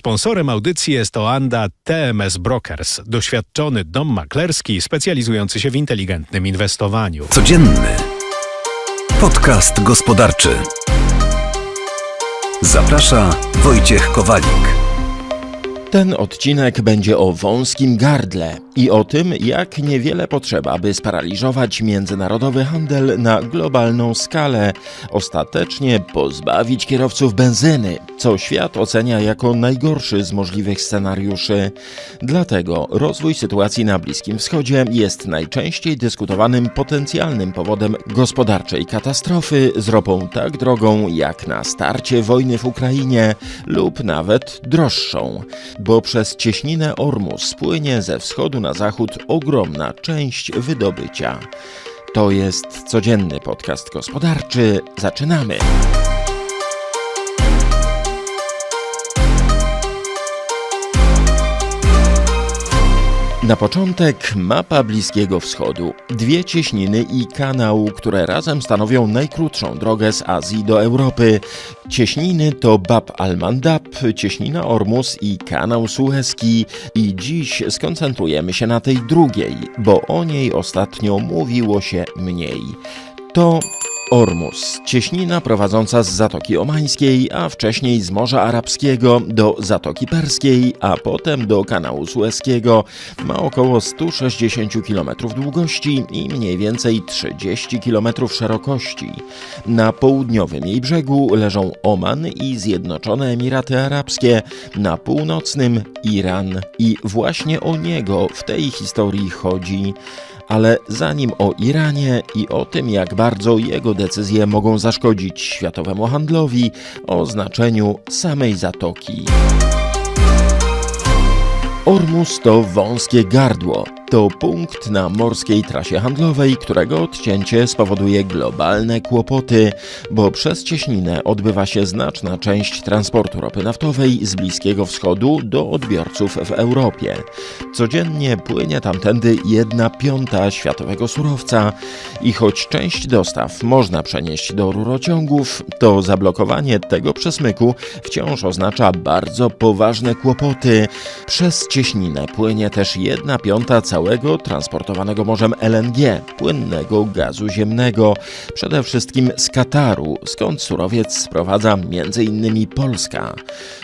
Sponsorem audycji jest Oanda TMS Brokers, doświadczony dom maklerski specjalizujący się w inteligentnym inwestowaniu. Codzienny podcast gospodarczy. Zaprasza Wojciech Kowalik. Ten odcinek będzie o wąskim gardle i o tym, jak niewiele potrzeba, by sparaliżować międzynarodowy handel na globalną skalę, ostatecznie pozbawić kierowców benzyny, co świat ocenia jako najgorszy z możliwych scenariuszy. Dlatego rozwój sytuacji na Bliskim Wschodzie jest najczęściej dyskutowanym potencjalnym powodem gospodarczej katastrofy z ropą tak drogą jak na starcie wojny w Ukrainie lub nawet droższą bo przez cieśninę Ormus płynie ze wschodu na zachód ogromna część wydobycia. To jest codzienny podcast gospodarczy. Zaczynamy! Na początek mapa Bliskiego Wschodu. Dwie cieśniny i kanał, które razem stanowią najkrótszą drogę z Azji do Europy. Cieśniny to Bab al-Mandab, cieśnina Ormus i kanał Suezki. I dziś skoncentrujemy się na tej drugiej, bo o niej ostatnio mówiło się mniej. To Ormus, cieśnina prowadząca z Zatoki Omańskiej, a wcześniej z Morza Arabskiego do Zatoki Perskiej, a potem do kanału Suezkiego, ma około 160 km długości i mniej więcej 30 km szerokości. Na południowym jej brzegu leżą Oman i Zjednoczone Emiraty Arabskie, na północnym Iran i właśnie o niego w tej historii chodzi. Ale zanim o Iranie i o tym, jak bardzo jego decyzje mogą zaszkodzić światowemu handlowi, o znaczeniu samej zatoki. Ormus to wąskie gardło. To punkt na morskiej trasie handlowej, którego odcięcie spowoduje globalne kłopoty, bo przez cieśninę odbywa się znaczna część transportu ropy naftowej z Bliskiego Wschodu do odbiorców w Europie. Codziennie płynie tamtędy jedna piąta światowego surowca i choć część dostaw można przenieść do rurociągów, to zablokowanie tego przesmyku wciąż oznacza bardzo poważne kłopoty. Przez cieśninę płynie też jedna piąta całego całego transportowanego morzem LNG, płynnego gazu ziemnego, przede wszystkim z Kataru, skąd surowiec sprowadza m.in. Polska.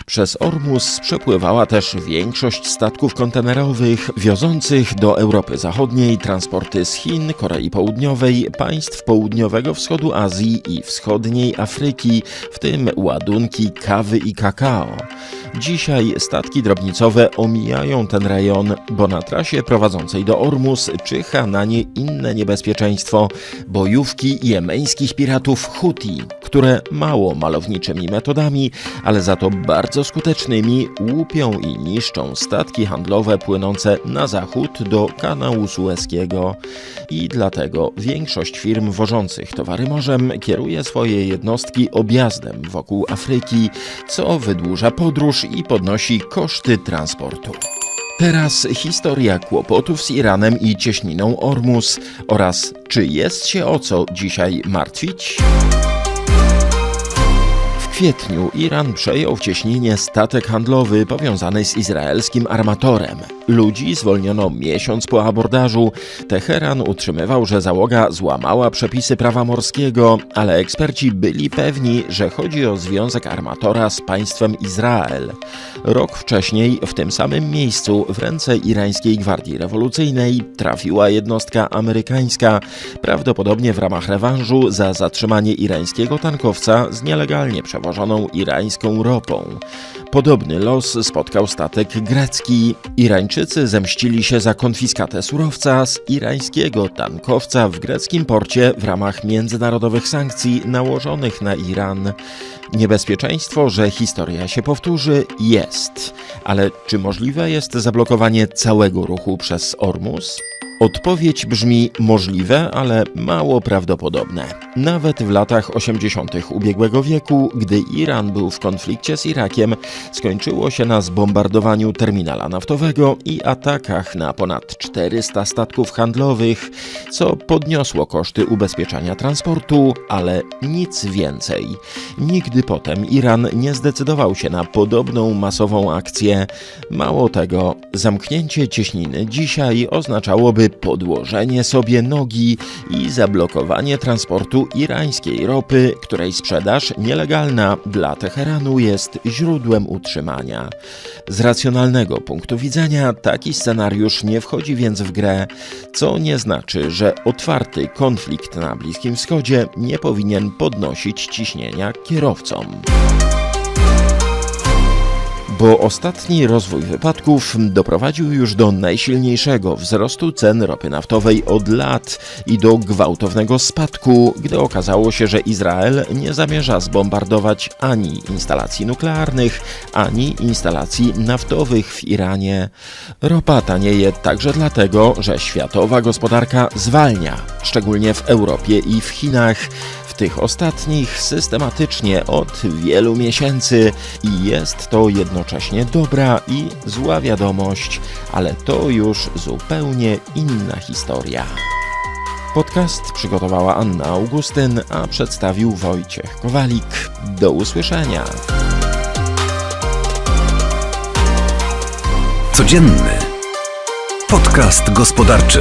Przez Ormus przepływała też większość statków kontenerowych wiozących do Europy Zachodniej transporty z Chin, Korei Południowej, państw południowego wschodu Azji i wschodniej Afryki, w tym ładunki kawy i kakao. Dzisiaj statki drobnicowe omijają ten rejon, bo na trasie do Ormus na nie inne niebezpieczeństwo bojówki jemeńskich piratów Huti, które mało malowniczymi metodami, ale za to bardzo skutecznymi łupią i niszczą statki handlowe płynące na zachód do kanału Suezkiego. I dlatego większość firm wożących towary morzem kieruje swoje jednostki objazdem wokół Afryki, co wydłuża podróż i podnosi koszty transportu. Teraz historia kłopotów z Iranem i cieśniną Ormus oraz czy jest się o co dzisiaj martwić? Kwietniu Iran przejął w cieśninie statek handlowy powiązany z izraelskim armatorem. Ludzi zwolniono miesiąc po abordażu. Teheran utrzymywał, że załoga złamała przepisy prawa morskiego, ale eksperci byli pewni, że chodzi o związek armatora z państwem Izrael. Rok wcześniej w tym samym miejscu w ręce irańskiej gwardii rewolucyjnej trafiła jednostka amerykańska, prawdopodobnie w ramach rewanżu za zatrzymanie irańskiego tankowca z nielegalnie przewożoną irańską ropą. Podobny los spotkał statek grecki. Irańczycy zemścili się za konfiskatę surowca z irańskiego tankowca w greckim porcie w ramach międzynarodowych sankcji nałożonych na Iran. Niebezpieczeństwo, że historia się powtórzy, jest. Ale czy możliwe jest zablokowanie całego ruchu przez Ormus? Odpowiedź brzmi możliwe, ale mało prawdopodobne. Nawet w latach 80. ubiegłego wieku, gdy Iran był w konflikcie z Irakiem, skończyło się na zbombardowaniu terminala naftowego i atakach na ponad 400 statków handlowych, co podniosło koszty ubezpieczania transportu, ale nic więcej. Nigdy potem Iran nie zdecydował się na podobną masową akcję. Mało tego, zamknięcie cieśniny dzisiaj oznaczałoby podłożenie sobie nogi i zablokowanie transportu irańskiej ropy, której sprzedaż nielegalna dla Teheranu jest źródłem utrzymania. Z racjonalnego punktu widzenia taki scenariusz nie wchodzi więc w grę, co nie znaczy, że otwarty konflikt na Bliskim Wschodzie nie powinien podnosić ciśnienia kierowcom bo ostatni rozwój wypadków doprowadził już do najsilniejszego wzrostu cen ropy naftowej od lat i do gwałtownego spadku, gdy okazało się, że Izrael nie zamierza zbombardować ani instalacji nuklearnych, ani instalacji naftowych w Iranie. Ropa tanieje także dlatego, że światowa gospodarka zwalnia, szczególnie w Europie i w Chinach tych ostatnich systematycznie od wielu miesięcy i jest to jednocześnie dobra i zła wiadomość, ale to już zupełnie inna historia. Podcast przygotowała Anna Augustyn, a przedstawił Wojciech Kowalik. Do usłyszenia. Codzienny podcast gospodarczy.